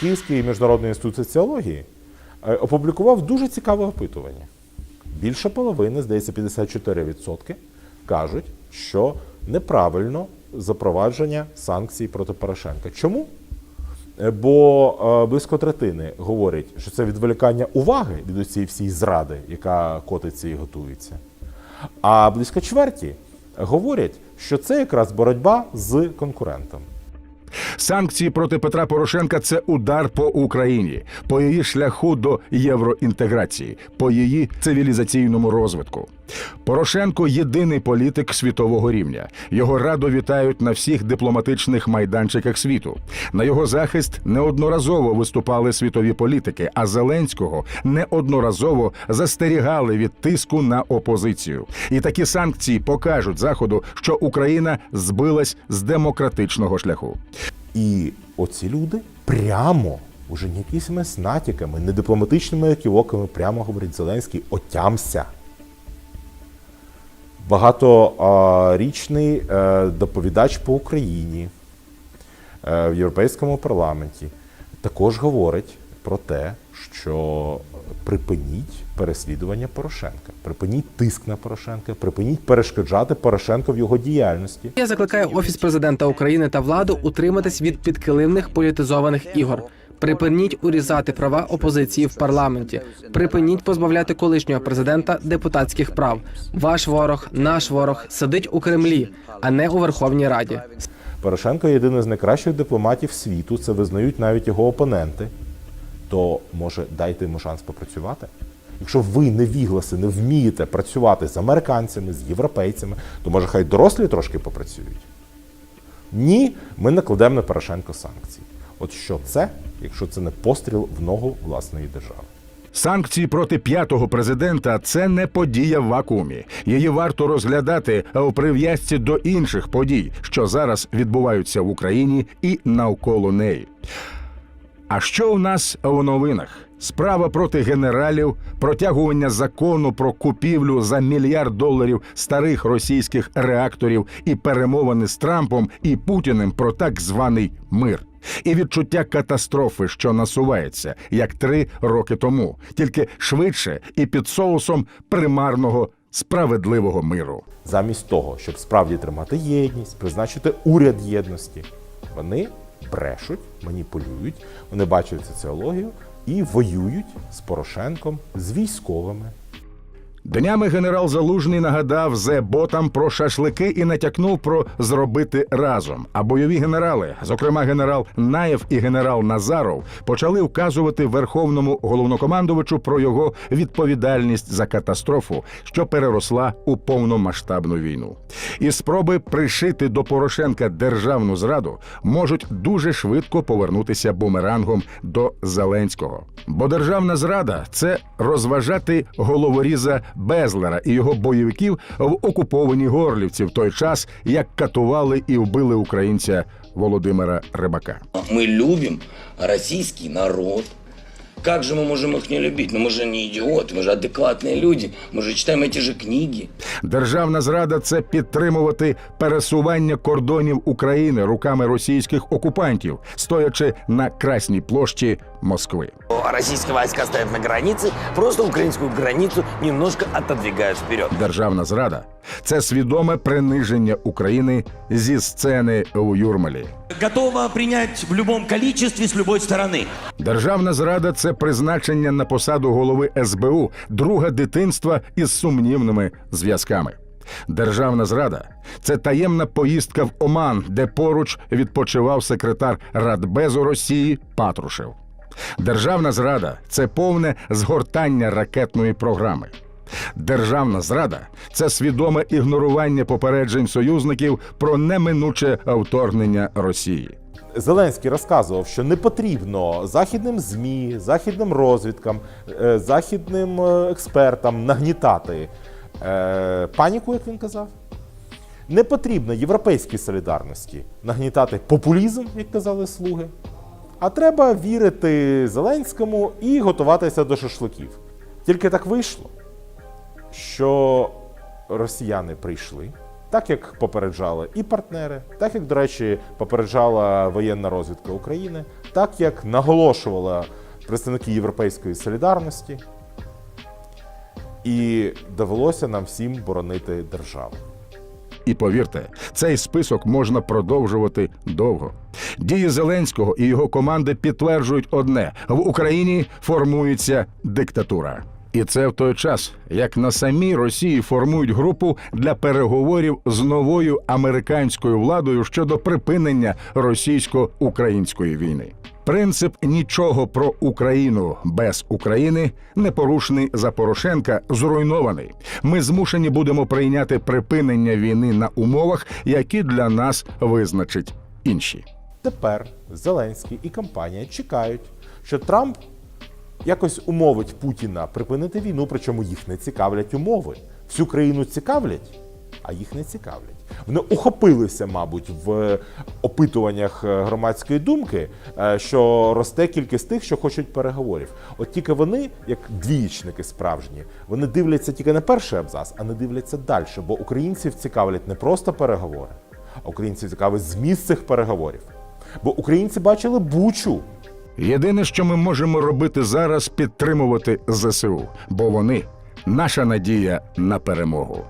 Київський міжнародний інститут соціології е, опублікував дуже цікаве опитування. Більше половини, здається, 54% кажуть, що неправильно запровадження санкцій проти Порошенка. Чому? Е, Бо е, близько третини говорять, що це відволікання уваги від цієї всієї зради, яка котиться і готується. А близько чверті говорять, що це якраз боротьба з конкурентом. Санкції проти Петра Порошенка це удар по Україні, по її шляху до євроінтеграції, по її цивілізаційному розвитку. Порошенко єдиний політик світового рівня. Його радо вітають на всіх дипломатичних майданчиках світу. На його захист неодноразово виступали світові політики, а Зеленського неодноразово застерігали від тиску на опозицію. І такі санкції покажуть заходу, що Україна збилась з демократичного шляху. І оці люди прямо, уже не якимись натяками, не дипломатичними еківоками, прямо говорить Зеленський, отямся. Багаторічний е, доповідач по Україні е, в Європейському парламенті також говорить про те, що припиніть переслідування Порошенка, припиніть тиск на Порошенка, припиніть перешкоджати Порошенко в його діяльності. Я закликаю офіс президента України та владу утриматись від підкилимних політизованих ігор. Припиніть урізати права опозиції в парламенті. Припиніть позбавляти колишнього президента депутатських прав. Ваш ворог, наш ворог сидить у Кремлі, а не у Верховній Раді. Порошенко єдиний з найкращих дипломатів світу, це визнають навіть його опоненти. То може дайте йому шанс попрацювати? Якщо ви невігласи, не вмієте працювати з американцями, з європейцями, то може хай дорослі трошки попрацюють. Ні, ми накладемо на Порошенко санкції. От що це, якщо це не постріл в ногу власної держави? Санкції проти п'ятого президента це не подія в вакуумі. Її варто розглядати у прив'язці до інших подій, що зараз відбуваються в Україні і навколо неї. А що у нас у новинах? Справа проти генералів, протягування закону про купівлю за мільярд доларів старих російських реакторів і перемовини з Трампом і Путіним про так званий мир. І відчуття катастрофи, що насувається, як три роки тому, тільки швидше і під соусом примарного справедливого миру. Замість того, щоб справді тримати єдність, призначити уряд єдності, вони брешуть, маніпулюють, вони бачать соціологію і воюють з Порошенком, з військовими. Днями генерал Залужний нагадав зе ботам про шашлики і натякнув про зробити разом. А бойові генерали, зокрема генерал Наєв і генерал Назаров, почали вказувати верховному головнокомандувачу про його відповідальність за катастрофу, що переросла у повномасштабну війну. І спроби пришити до Порошенка державну зраду можуть дуже швидко повернутися бумерангом до Зеленського. Бо державна зрада це розважати головоріза Безлера і його бойовиків в окупованій Горлівці в той час, як катували і вбили українця Володимира Рибака. Мы любим российский народ. Как же мы можем их не любить? Ну мы же не идиоты, мы же адекватные люди. Мы же читаем эти же книги. Державна зрада це підтримувати пересування кордонів України руками російських окупантів, стоячи на Красній площі Москви. Российские войска стоят на границе, просто украинскую границу немножко отодвигают вперед. Державна зрада це свідоме приниження України зі сцени у Юрмалі. готова принять в любом количестве с любой стороны. Державна зрада це призначення на посаду голови СБУ, друга дитинства із сумнівними зв'язками. Державна зрада це таємна поїздка в Оман, де поруч відпочивав секретар Радбезу Росії Патрушев. Державна зрада це повне згортання ракетної програми. Державна зрада це свідоме ігнорування попереджень союзників про неминуче вторгнення Росії. Зеленський розказував, що не потрібно західним ЗМІ, західним розвідкам, е, західним е, експертам нагнітати е, паніку, як він казав. Не потрібно європейській солідарності нагнітати популізм, як казали слуги. А треба вірити Зеленському і готуватися до шашликів. Тільки так вийшло, що росіяни прийшли, так як попереджали і партнери, так як, до речі, попереджала воєнна розвідка України, так як наголошували представники Європейської солідарності, і довелося нам всім боронити державу. І повірте, цей список можна продовжувати довго. Дії Зеленського і його команди підтверджують одне: в Україні формується диктатура. І це в той час, як на самій Росії формують групу для переговорів з новою американською владою щодо припинення російсько-української війни. Принцип нічого про Україну без України, непорушний за Порошенка, зруйнований. Ми змушені будемо прийняти припинення війни на умовах, які для нас визначить інші. Тепер Зеленський і компанія чекають, що Трамп якось умовить Путіна припинити війну, причому їх не цікавлять умови. Всю країну цікавлять, а їх не цікавлять. Вони ухопилися, мабуть, в опитуваннях е, громадської думки, е, що росте кількість тих, що хочуть переговорів. От тільки вони, як двієчники справжні, вони дивляться тільки на перший абзац, а не дивляться далі. Бо українців цікавлять не просто переговори, а українців цікавить зміст цих переговорів. Бо українці бачили бучу. Єдине, що ми можемо робити зараз, підтримувати ЗСУ, бо вони наша надія на перемогу.